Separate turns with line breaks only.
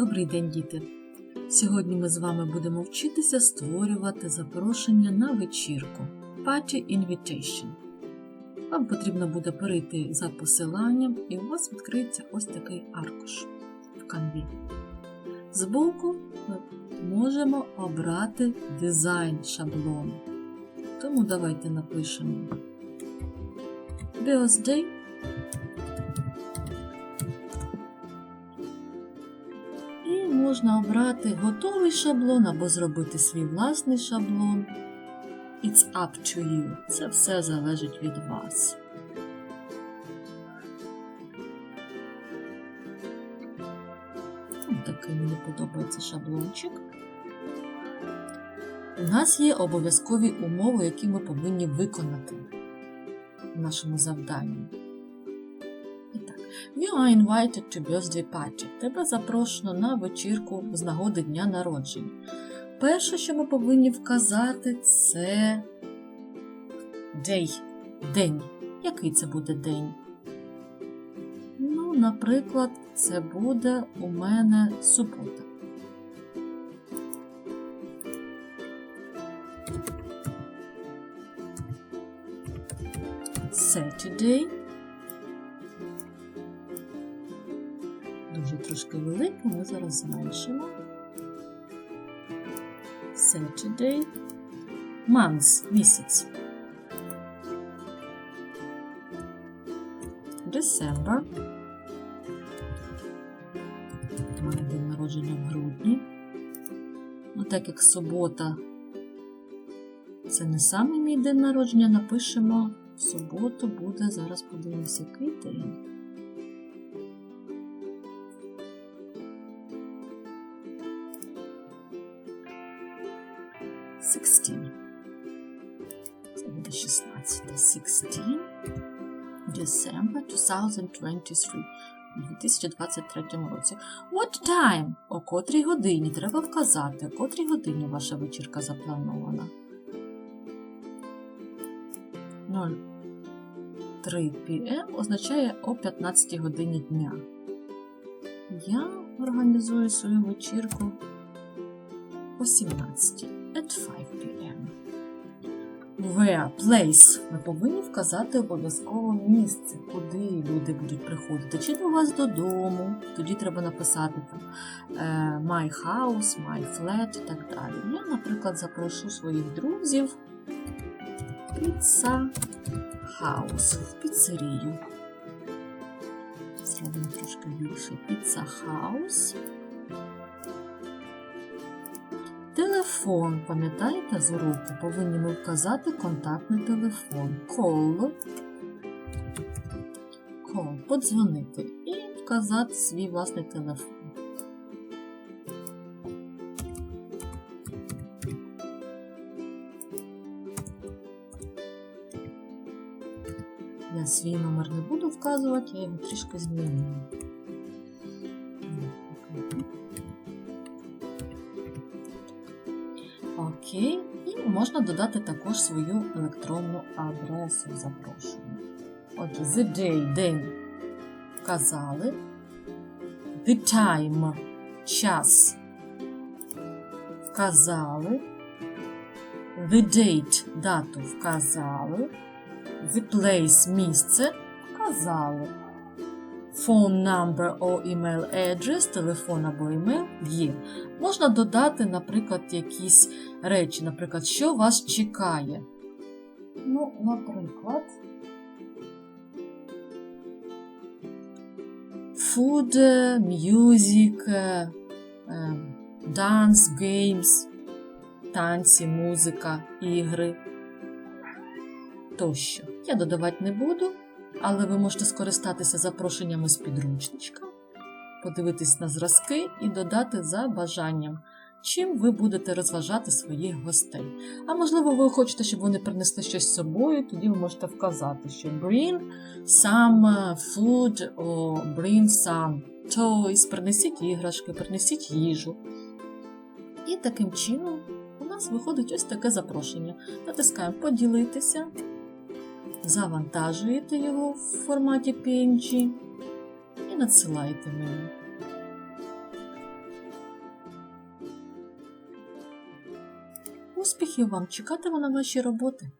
Добрий день, діти! Сьогодні ми з вами будемо вчитися створювати запрошення на вечірку Party Invitation. Вам потрібно буде перейти за посиланням, і у вас відкриється ось такий аркуш в канві. Збоку ми можемо обрати дизайн шаблону. Тому давайте напишемо Birthday можна обрати готовий шаблон або зробити свій власний шаблон. It's up to you. Це все залежить від вас. Такий мені подобається шаблончик. У нас є обов'язкові умови, які ми повинні виконати в нашому завданні. You are invited to birthday party. Тебе запрошено на вечірку з нагоди дня народження. Перше, що ми повинні вказати, це day. День. Який це буде день? Ну, наприклад, це буде у мене субота. Saturday. дуже трошки велику, ми зараз зменшимо. Saturday. Month, місяць. December. Має день народження в грудні. Ну, так як субота це не саме мій день народження, напишемо в суботу буде, зараз подивимося квітень. 16. Це буде 16. December 2023. У 2023 році. What time? О котрій годині треба вказати, о котрій годині ваша вечірка запланована. 03 PM ем означає о 15 годині дня. Я організую свою вечірку о 17 at 5 p.m. Where place ми повинні вказати обов'язково місце, куди люди будуть приходити. Чи до вас додому, тоді треба написати там е, my house, my flat і так далі. Я, наприклад, запрошу своїх друзів Pizza House в піцерію. Зробимо трошки більше. Pizza House. Телефон, пам'ятаєте, з уроку повинні ми вказати контактний телефон. Call. Call. Подзвонити. І вказати свій власний телефон. Я свій номер не буду вказувати, я його трішки змінюю. Окей, і можна додати також свою електронну адресу запрошення. Отже, the day, день вказали. The time час вказали. The date дату вказали. The place місце вказали. Phone number or email address, телефон або email є. Можна додати, наприклад, якісь речі, наприклад, що вас чекає. Ну, наприклад, food, music, е, е, dance, games, танці, музика, ігри тощо. Я додавати не буду, але ви можете скористатися запрошеннями з підручничка, подивитись на зразки і додати за бажанням, чим ви будете розважати своїх гостей. А можливо, ви хочете, щоб вони принесли щось з собою, тоді ви можете вказати, що bring some food or bring some toys, принесіть іграшки, принесіть їжу. І таким чином у нас виходить ось таке запрошення. Натискаємо поділитися завантажуєте його в форматі PNG і надсилаєте мені. Успіхів вам! Чекатиму на ваші роботи!